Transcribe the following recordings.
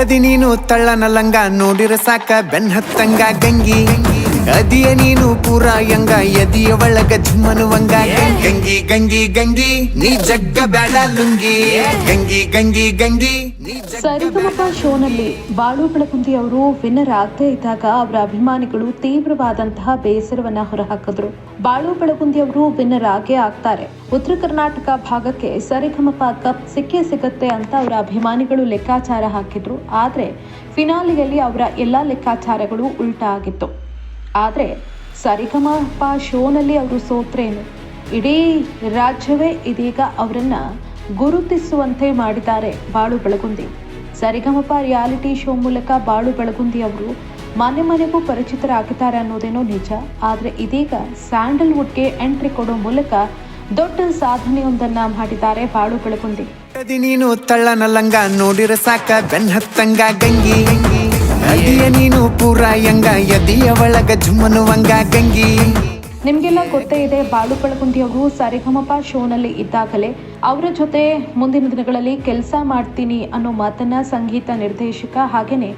ಅದಿ ನೀನು ತಳ್ಳನ ಲಂಗ ನೋಡಿರ ಸಾಕ ಬೆನ್ ಹತ್ತಂಗ ಗಂಗಿ. ಅದಿಯ ನೀನು ಪೂರ ಯಂಗ ಎದಿಯ ಒಳಗ ಝುಮ್ಮನುವಂಗ ಗಂಗಿ ಗಂಗಿ ಗಂಗಿ ನೀ ಜಗ್ಗ ಬೇಡ ಲುಂಗಿ. ಗಂಗಿ ಗಂಗಿ ಗಂಗಿ ನೀ ಜಗ್ಗ ಸರಿಗಮಪ ಶೋನಲ್ಲಿ ಬಾಳು ಬೆಳಕುಂದಿ ಅವರು ವಿನ್ನರ್ ಆಗದೇ ಇದ್ದಾಗ ಅವರ ಅಭಿಮಾನಿಗಳು ತೀವ್ರವಾದಂತಹ ಬೇಸರವನ್ನ ಹೊರಹಾಕಿದ್ರು. ಬಾಳು ಬೆಳಗುಂದಿ ಅವರು ವಿನ್ನರ್ ಆಗೇ ಆಗ್ತಾರೆ. ಉತ್ತರ ಕರ್ನಾಟಕ ಭಾಗಕ್ಕೆ ಸರಿಗಮಪ ಕಪ್ ಸಿಕ್ಕೇ ಸಿಗತ್ತೆ ಅಂತ ಅವರ ಅಭಿಮಾನಿಗಳು ಲೆಕ್ಕಾಚಾರ ಹಾಕಿದ್ರು. ಆದ್ರೆ ಫಿನಾಲಿಯಲ್ಲಿ ಅವರ ಎಲ್ಲಾ ಲೆಕ್ಕಾಚಾರಗಳು ಉಲ್ಟಾ ಆಗಿತ್ತು ಆದ್ರೆ ಸರಿಗಮಪ ಶೋನಲ್ಲಿ ಅವರು ಸೋತ್ರೇನು? ಇಡೀ ರಾಜ್ಯವೇ ಇದೀಗ ಅವರನ್ನು ಗುರುತಿಸುವಂತೆ ಮಾಡಿದ್ದಾರೆ ಬಾಳು ಬೆಳಗುಂದಿ. ಸರಿಗಮಪ ರಿಯಾಲಿಟಿ ಶೋ ಮೂಲಕ ಬಾಳು ಬೆಳಗುಂದಿ ಅವರು ಮನೆ ಮನೆಗೂ ಪರಿಚಿತರಾಗಿದ್ದಾರೆ ಅನ್ನೋದೇನೋ ನಿಜ, ಆದರೆ ಇದೀಗ ಸ್ಯಾಂಡಲ್ವುಡ್ಗೆ ಎಂಟ್ರಿ ಕೊಡೋ ಮೂಲಕ ದೊಡ್ಡ ಸಾಧನೆಯೊಂದನ್ನ ಮಾಡಿದ್ದಾರೆ ಬಾಳು ಬೆಳಗುಂದಿ. ನೀನು ತಳ್ಳನ ಲಂಗ ನೋಡಿರ ಸಾಕ ಬೆನ್ ಹತ್ತಂಗ ಗಂಗಿ. ಅದಿಯ ನೀನು ಪೂರ ಯಂಗ ಯದಿಯ ಒಳಗ ಝುಮ್ಮನುವಂಗ ಗಂಗಿ. ನಿಮಗೆಲ್ಲ ಗೊತ್ತೇ ಇದೆ, ಬಾಳು ಬೆಳಗುಂದಿ ಅವರು ಸರಿಗಮಪ ಶೋನಲ್ಲಿ ಇದ್ದಾಗಲೇ ಅವರ ಜೊತೆ ಮುಂದಿನ ದಿನಗಳಲ್ಲಿ ಕೆಲಸ ಮಾಡ್ತೀನಿ ಅನ್ನೋ ಮಾತನ್ನ ಸಂಗೀತ ನಿರ್ದೇಶಕ ಹಾಗೆಯೇ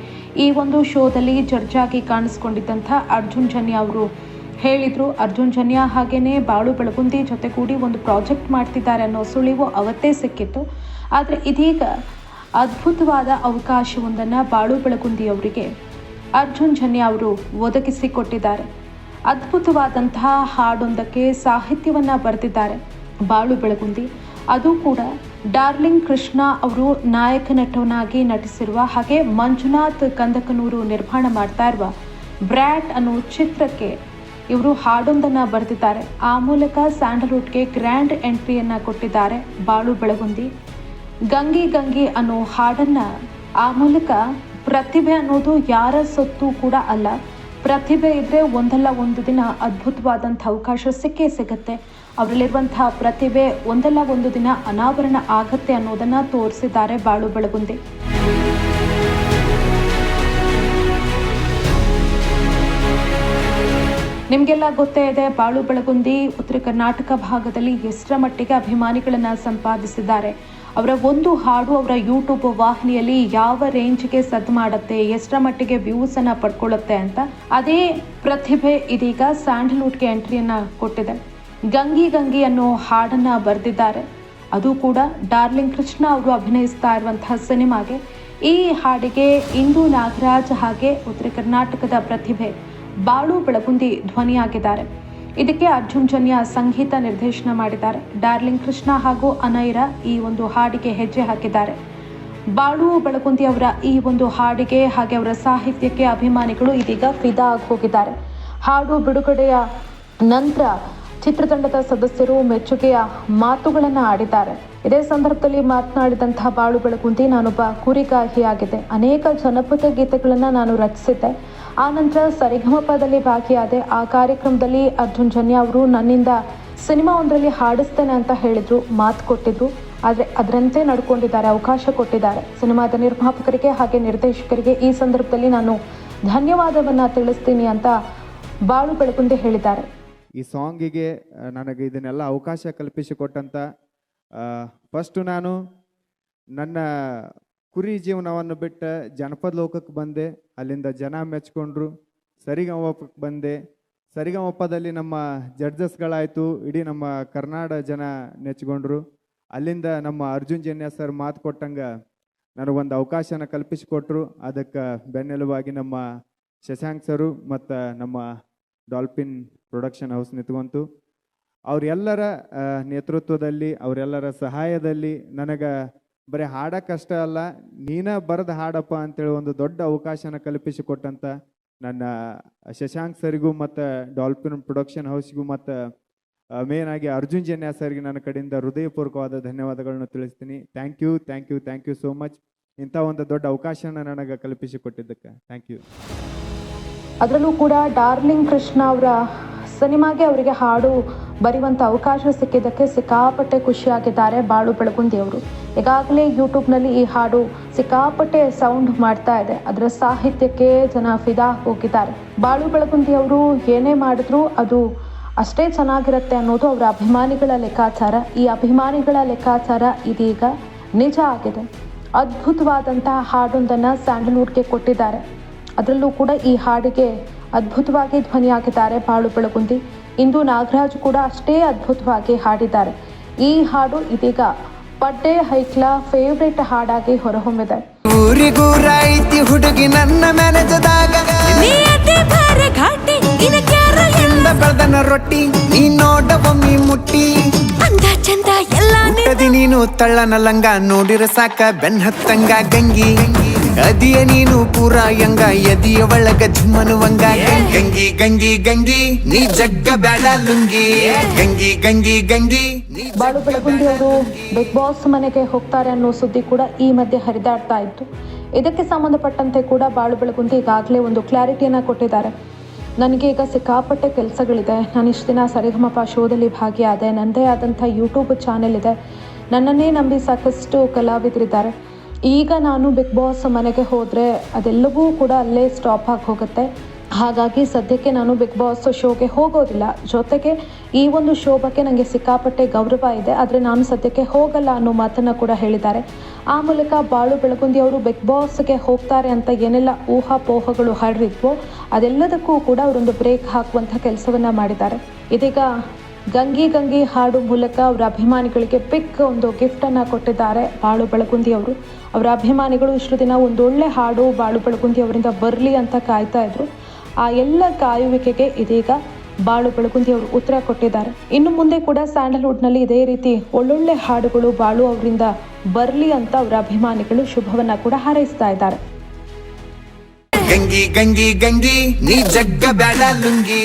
ಈ ಒಂದು ಶೋದಲ್ಲಿ ಜಡ್ಜ್ ಆಗಿ ಕಾಣಿಸ್ಕೊಂಡಿದ್ದಂಥ ಅರ್ಜುನ್ ಜನ್ಯ ಅವರು ಹೇಳಿದ್ರು. ಅರ್ಜುನ್ ಜನ್ಯ ಹಾಗೇನೆ ಬಾಳು ಬೆಳಗುಂದಿ ಜೊತೆಗೂಡಿ ಒಂದು ಪ್ರಾಜೆಕ್ಟ್ ಮಾಡ್ತಿದ್ದಾರೆ ಅನ್ನೋ ಸುಳಿವು ಅವತ್ತೇ ಸಿಕ್ಕಿತ್ತು. ಆದರೆ ಇದೀಗ ಅದ್ಭುತವಾದ ಅವಕಾಶವೊಂದನ್ನು ಬಾಳು ಬೆಳಗುಂದಿ ಅವರಿಗೆ ಅರ್ಜುನ್ ಜನ್ಯ ಅವರು ಒದಗಿಸಿಕೊಟ್ಟಿದ್ದಾರೆ. ಅದ್ಭುತವಾದಂತಹ ಹಾಡೊಂದಕ್ಕೆ ಸಾಹಿತ್ಯವನ್ನು ಬರೆದಿದ್ದಾರೆ. ಬಾಳು ಬೆಳಗುಂದಿ ಅದು ಕೂಡ ಡಾರ್ಲಿಂಗ್ ಕೃಷ್ಣ ಅವರು ನಾಯಕ ನಟನಾಗಿ ನಟಿಸಿರುವ ಹಾಗೆ ಮಂಜುನಾಥ್ ಕಂದಕನೂರು ನಿರ್ಮಾಣ ಮಾಡ್ತಾ ಇರುವ ಬ್ರ್ಯಾಟ್ ಅನ್ನೋ ಚಿತ್ರಕ್ಕೆ ಇವರು ಹಾಡೊಂದನ್ನು ಬರೆದಿದ್ದಾರೆ. ಆ ಮೂಲಕ ಸ್ಯಾಂಡಲ್ವುಡ್ಗೆ ಗ್ರ್ಯಾಂಡ್ ಎಂಟ್ರಿಯನ್ನು ಕೊಟ್ಟಿದ್ದಾರೆ ಬಾಳು ಬೆಳಗುಂದಿ ಗಂಗಿ ಗಂಗೆ ಅನ್ನೋ ಹಾಡನ್ನ ಆ ಮೂಲಕ ಪ್ರತಿಭೆ ಅನ್ನೋದು ಯಾರ ಸೊತ್ತು ಕೂಡ ಅಲ್ಲ. ಪ್ರತಿಭೆ ಇದ್ರೆ ಒಂದಲ್ಲ ಒಂದು ದಿನ ಅದ್ಭುತವಾದಂಥ ಅವಕಾಶ ಸಿಕ್ಕೇ ಸಿಗುತ್ತೆ. ಅವರಲ್ಲಿರುವಂತಹ ಪ್ರತಿಭೆ ಒಂದಲ್ಲ ಒಂದು ದಿನ ಅನಾವರಣ ಆಗತ್ತೆ ಅನ್ನೋದನ್ನ ತೋರಿಸಿದ್ದಾರೆ ಬಾಳು ಬೆಳಗುಂದಿ. ನಿಮಗೆಲ್ಲ ಗೊತ್ತೇ ಇದೆ, ಬಾಳು ಬೆಳಗುಂದಿ ಉತ್ತರ ಕರ್ನಾಟಕ ಭಾಗದಲ್ಲಿ ಎಷ್ಟರ ಮಟ್ಟಿಗೆ ಅಭಿಮಾನಿಗಳನ್ನು ಸಂಪಾದಿಸಿದ್ದಾರೆ. ಅವರ ಒಂದು ಹಾಡು ಅವರ ಯೂಟ್ಯೂಬ್ ವಾಹಿನಿಯಲ್ಲಿ ಯಾವ ರೇಂಜ್ಗೆ ಸದ್ದು ಮಾಡುತ್ತೆ, ಎಷ್ಟರ ಮಟ್ಟಿಗೆ ವ್ಯೂಸ್ ಅನ್ನ ಪಡ್ಕೊಳ್ಳುತ್ತೆ ಅಂತ ಅದೇ ಪ್ರತಿಭೆ ಇದೀಗ ಸ್ಯಾಂಡಲ್ವುಡ್ಗೆ ಎಂಟ್ರಿಯನ್ನ ಕೊಟ್ಟಿದೆ. ಗಂಗಿ ಗಂಗಿ ಅನ್ನೋ ಹಾಡನ್ನ ಬರೆದಿದ್ದಾರೆ. ಅದು ಕೂಡ ಡಾರ್ಲಿಂಗ್ ಕೃಷ್ಣ ಅವರು ಅಭಿನಯಿಸ್ತಾ ಇರುವಂತಹ ಸಿನಿಮಾಗೆ. ಈ ಹಾಡಿಗೆ ಇಂದು ನಾಗರಾಜ್ ಹಾಗೆ ಉತ್ತರ ಕರ್ನಾಟಕದ ಪ್ರತಿಭೆ, ಬಾಳು ಬೆಳಗುಂದಿ ಧ್ವನಿಯಾಗಿದ್ದಾರೆ. ಇದಕ್ಕೆ ಅರ್ಜುನ್ ಜನ್ಯ ಸಂಗೀತ ನಿರ್ದೇಶನ ಮಾಡಿದ್ದಾರೆ. ಡಾರ್ಲಿಂಗ್ ಕೃಷ್ಣ ಹಾಗೂ ಅನೈರ ಈ ಒಂದು ಹಾಡಿಗೆ ಹೆಜ್ಜೆ ಹಾಕಿದ್ದಾರೆ. ಬಾಳು ಬೆಳಗುಂದಿ ಅವರ ಈ ಒಂದು ಹಾಡಿಗೆ ಹಾಗೆ ಅವರ ಸಾಹಿತ್ಯಕ್ಕೆ ಅಭಿಮಾನಿಗಳು ಇದೀಗ ಫಿದಾ ಆಗಿ ಹೋಗಿದ್ದಾರೆ ಹಾಡು ಬಿಡುಗಡೆಯ ನಂತರ ಚಿತ್ರತಂಡದ ಸದಸ್ಯರು ಮೆಚ್ಚುಗೆಯ ಮಾತುಗಳನ್ನು ಆಡಿದ್ದಾರೆ. ಇದೇ ಸಂದರ್ಭದಲ್ಲಿ ಮಾತನಾಡಿದಂತಹ ಬಾಳು ಬೆಳಗುಂದಿ, ನಾನೊಬ್ಬ ಕುರಿಗಾಹಿಯಾಗಿದ್ದೆ. ಅನೇಕ ಜನಪದ ಗೀತೆಗಳನ್ನು ನಾನು ರಚಿಸಿದ್ದೆ. ಆ ನಂತರ ಸರಿಗಮಪದಲ್ಲಿ ಭಾಗಿಯಾದೆ ಆ ಕಾರ್ಯಕ್ರಮದಲ್ಲಿ ಅರ್ಜುನ್ ಜನ್ಯ ಅವರು ನನ್ನಿಂದ ಸಿನಿಮಾ ಒಂದರಲ್ಲಿ ಹಾಡಿಸ್ತೇನೆ ಅಂತ ಹೇಳಿದ್ರು, ಮಾತು ಕೊಟ್ಟಿದ್ರು. ಆದರೆ ಅದರಂತೆ ನಡ್ಕೊಂಡಿದ್ದಾರೆ, ಅವಕಾಶ ಕೊಟ್ಟಿದ್ದಾರೆ. ಸಿನಿಮಾದ ನಿರ್ಮಾಪಕರಿಗೆ ಹಾಗೆ ನಿರ್ದೇಶಕರಿಗೆ ಈ ಸಂದರ್ಭದಲ್ಲಿ ನಾನು ಧನ್ಯವಾದವನ್ನ ತಿಳಿಸ್ತೀನಿ ಅಂತ ಬಾಳು ಬೆಳಕುಂದೆ ಹೇಳಿದ್ದಾರೆ. ಈ ಸಾಂಗಿಗೆ ನನಗೆ ಇದನ್ನೆಲ್ಲ ಅವಕಾಶ ಕಲ್ಪಿಸಿಕೊಟ್ಟಂತ ಫಸ್ಟು ನಾನು ನನ್ನ ಕುರಿ ಜೀವನವನ್ನು ಬಿಟ್ಟ ಜನಪದ ಲೋಕಕ್ಕೆ ಬಂದೆ. ಅಲ್ಲಿಂದ ಜನ ಮೆಚ್ಕೊಂಡ್ರು. ಸರಿಗಮಪಕ್ಕೆ ಬಂದೆ. ಸರಿಗಮಪದಲ್ಲಿ ನಮ್ಮ ಜಡ್ಜಸ್ಗಳಾಯಿತು. ಇಡೀ ನಮ್ಮ ಕರ್ನಾಡ ಜನ ನೆಚ್ಕೊಂಡ್ರು. ಅಲ್ಲಿಂದ ನಮ್ಮ ಅರ್ಜುನ್ ಜನ್ಯ ಸರ್ ಮಾತು ಕೊಟ್ಟಂಗೆ ನನಗೊಂದು ಅವಕಾಶನ ಕಲ್ಪಿಸಿಕೊಟ್ರು. ಅದಕ್ಕೆ ಬೆನ್ನೆಲುಬಾಗಿ ನಮ್ಮ ಶಶಾಂಕ್ ಸರು ಮತ್ತು ನಮ್ಮ ಡಾಲ್ಫಿನ್ ಪ್ರೊಡಕ್ಷನ್ ಹೌಸ್ ನಿಂತ್ಕೊಂತು. ಅವರೆಲ್ಲರ ನೇತೃತ್ವದಲ್ಲಿ, ಅವರೆಲ್ಲರ ಸಹಾಯದಲ್ಲಿ ನನಗೆ ಬರೀ ಹಾಡಕ್ಕಷ್ಟೇ ಅಲ್ಲ, ನೀನ ಬರೆದ ಹಾಡಪ್ಪ ಅಂತೇಳಿ ಒಂದು ದೊಡ್ಡ ಅವಕಾಶನ ಕಲ್ಪಿಸಿಕೊಟ್ಟಂತ ನನ್ನ ಶಶಾಂಕ್ ಸರಿಗೂ ಮತ್ತು ಡಾಲ್ಫಿನ್ ಪ್ರೊಡಕ್ಷನ್ ಹೌಸ್ಗೂ ಮತ್ತು ಮೇನ್ ಆಗಿ ಅರ್ಜುನ್ ಜನ್ಯ ಸರ್ಗೆ ನನ್ನ ಕಡೆಯಿಂದ ಹೃದಯಪೂರ್ವಕವಾದ ಧನ್ಯವಾದಗಳನ್ನು ತಿಳಿಸ್ತೀನಿ. Thank you thank you thank you so much ಇಂಥ ಒಂದು ದೊಡ್ಡ ಅವಕಾಶನ ನನಗೆ ಕಲ್ಪಿಸಿಕೊಟ್ಟಿದ್ದಕ್ಕೆ ಥ್ಯಾಂಕ್ ಯು ಅದರಲ್ಲೂ ಕೂಡ ಡಾರ್ಲಿಂಗ್ ಕೃಷ್ಣ ಅವರ ಸಿನಿಮಾಗೆ ಅವರಿಗೆ ಹಾಡು ಬರೆಯುವಂಥ ಅವಕಾಶ ಸಿಕ್ಕಿದ್ದಕ್ಕೆ ಸಿಕ್ಕಾಪಟ್ಟೆ ಖುಷಿಯಾಗಿದ್ದಾರೆ ಬಾಳು ಬೆಳಗುಂದಿಯವರು. ಈಗಾಗಲೇ ಯೂಟ್ಯೂಬ್ನಲ್ಲಿ ಈ ಹಾಡು ಸಿಕ್ಕಾಪಟ್ಟೆ ಸೌಂಡ್ ಮಾಡ್ತಾ ಇದೆ. ಅದರ ಸಾಹಿತ್ಯಕ್ಕೆ ಜನ ಫಿದಾ ಹೋಗಿದ್ದಾರೆ. ಬಾಳು ಬೆಳಗುಂದಿಯವರು ಏನೇ ಮಾಡಿದ್ರು ಅದು ಅಷ್ಟೇ ಚೆನ್ನಾಗಿರುತ್ತೆ ಅನ್ನೋದು ಅವರ ಅಭಿಮಾನಿಗಳ ಲೆಕ್ಕಾಚಾರ. ಈ ಅಭಿಮಾನಿಗಳ ಲೆಕ್ಕಾಚಾರ ಇದೀಗ ನಿಜ ಆಗಿದೆ. ಅದ್ಭುತವಾದಂತಹ ಹಾಡೊಂದನ್ನು ಸ್ಯಾಂಡಲ್ವುಡ್ಗೆ ಕೊಟ್ಟಿದ್ದಾರೆ. ಅದರಲ್ಲೂ ಕೂಡ ಈ ಹಾಡಿಗೆ ಅದ್ಭುತವಾಗಿ ಧ್ವನಿಯಾಗಿದ್ದಾರೆ ಬಾಳು ಬೆಳಗುಂದಿ. ಇಂದು ನಾಗರಾಜ್ ಕೂಡ ಅಷ್ಟೇ ಅದ್ಭುತವಾಗಿ ಹಾಡಿದ್ದಾರೆ. ಈ ಹಾಡು ಇದೀಗ ಪಡ್ಡೆ ಹೈಕ್ಲ ಫೇವ್ರೆಟ್ ಹಾಡಾಗಿ ಹೊರಹೊಮ್ಮಿದೆ. ಊರಿಗೂರ ಐತಿ ಹುಡುಗಿ ನನ್ನ ರೊಟ್ಟಿ ನೀ ನೋಡ ಒಮ್ಮಿ ಮುಟ್ಟಿ. ಅಂದ ಚಂದ ಎಲ್ಲ ನೀನು ತಳ್ಳನ ಲಂಗ ನೋಡಿರ ಸಾಕ ಬೆನ್ ಹತ್ತಂಗ ಗಂಗಿ. ಅದಿಯ ನೀನು ಪೂರ ಯಂಗ ಎದಿಯ ಒಳಗ ಝುಮ್ಮನುವಂಗ ಗಂಗಿ ಗಂಗಿ ಗಂಗಿ ನೀ ಜಗ್ಗ ಬ್ಯಾಡ ಲುಂಗಿ. ಗಂಗಿ ಗಂಗಿ ಗಂಗಿ ನೀ ಬಾಳು ಬೆಳಗುಂಡಿ ಅವರು ಬಿಗ್ ಬಾಸ್ ಮನೆಗೆ ಹೋಗ್ತಾರೆ ಅನ್ನೋ ಸುದ್ದಿ ಕೂಡ ಈ ಮಧ್ಯೆ ಹರಿದಾಡ್ತಾ ಇತ್ತು. ಇದಕ್ಕೆ ಸಂಬಂಧಪಟ್ಟಂತೆ ಕೂಡ ಬಾಳು ಬೆಳಗುಂದಿ ಈಗಾಗಲೇ ಒಂದು ಕ್ಲಾರಿಟಿಯನ್ನು ಕೊಟ್ಟಿದ್ದಾರೆ. ನನಗೆ ಈಗ ಸಿಕ್ಕಾಪಟ್ಟೆ ಕೆಲಸಗಳಿದೆ. ನಾನು ಇಷ್ಟು ದಿನ ಸರಿಗಮಪ ಶೋದಲ್ಲಿ ಭಾಗಿಯಾದೆ. ನನ್ನದೇ ಆದಂಥ ಯೂಟ್ಯೂಬ್ ಚಾನೆಲ್ ಇದೆ. ನನ್ನನ್ನೇ ನಂಬಿ ಸಾಕಷ್ಟು ಕಲಾವಿದರಿದ್ದಾರೆ. ಈಗ ನಾನು ಬಿಗ್ ಬಾಸ್ ಮನೆಗೆ ಹೋದರೆ ಅದೆಲ್ಲವೂ ಕೂಡ ಅಲ್ಲೇ ಸ್ಟಾಪ್ ಆಗಿ ಹೋಗುತ್ತೆ. ಹಾಗಾಗಿ ಸದ್ಯಕ್ಕೆ ನಾನು ಬಿಗ್ ಬಾಸ್ ಶೋಗೆ ಹೋಗೋದಿಲ್ಲ. ಜೊತೆಗೆ ಈ ಒಂದು ಶೋ ಬಗ್ಗೆ ನನಗೆ ಸಿಕ್ಕಾಪಟ್ಟೆ ಗೌರವ ಇದೆ. ಆದರೆ ನಾನು ಸದ್ಯಕ್ಕೆ ಹೋಗಲ್ಲ ಅನ್ನೋ ಮಾತನ್ನು ಕೂಡ ಹೇಳಿದ್ದಾರೆ. ಆ ಮೂಲಕ ಬಾಳು ಬೆಳಗುಂದಿ ಅವರು ಬಿಗ್ ಬಾಸ್ಗೆ ಹೋಗ್ತಾರೆ ಅಂತ ಏನೆಲ್ಲ ಊಹಾಪೋಹಗಳು ಹರಡಿದ್ವೋ ಅದೆಲ್ಲದಕ್ಕೂ ಕೂಡ ಅವರೊಂದು ಬ್ರೇಕ್ ಹಾಕುವಂಥ ಕೆಲಸವನ್ನು ಮಾಡಿದ್ದಾರೆ. ಇದೀಗ ಗಂಗಿ ಗಂಗಿ ಹಾಡು ಮೂಲಕ ಅವರ ಅಭಿಮಾನಿಗಳಿಗೆ ಪಿಕ್ ಒಂದು ಗಿಫ್ಟನ್ನು ಕೊಟ್ಟಿದ್ದಾರೆ. ಬಾಳು ಬೆಳಗುಂದಿ ಅವರು. ಅವರ ಅಭಿಮಾನಿಗಳು ಇಷ್ಟು ದಿನ ಒಂದೊಳ್ಳೆ ಹಾಡು ಬಾಳು ಬೆಳಗುಂದಿ ಅವರಿಂದ ಬರಲಿ ಅಂತ ಕಾಯ್ತಾ ಇದ್ರು. ಆ ಎಲ್ಲ ಕಾಯುವಿಕೆಗೆ ಇದೀಗ ಬಾಳು ಬೆಳಗುಂದಿ ಅವರು ಉತ್ತರ ಕೊಟ್ಟಿದ್ದಾರೆ. ಇನ್ನು ಮುಂದೆ ಕೂಡ ಸ್ಯಾಂಡಲ್ವುಡ್ನಲ್ಲಿ ಇದೇ ರೀತಿ ಒಳ್ಳೊಳ್ಳೆ ಹಾಡುಗಳು ಬಾಳು ಅವರಿಂದ ಬರಲಿ ಅಂತ ಅವರ ಅಭಿಮಾನಿಗಳು ಶುಭವನ್ನ ಕೂಡ ಹಾರೈಸ್ತಾ ಇದ್ದಾರೆ. ಗಂಗಿ ಗಂಗಿ ಗಂಗಿ, ನೀ ಜಗ್ಗ ಲುಂಗಿ.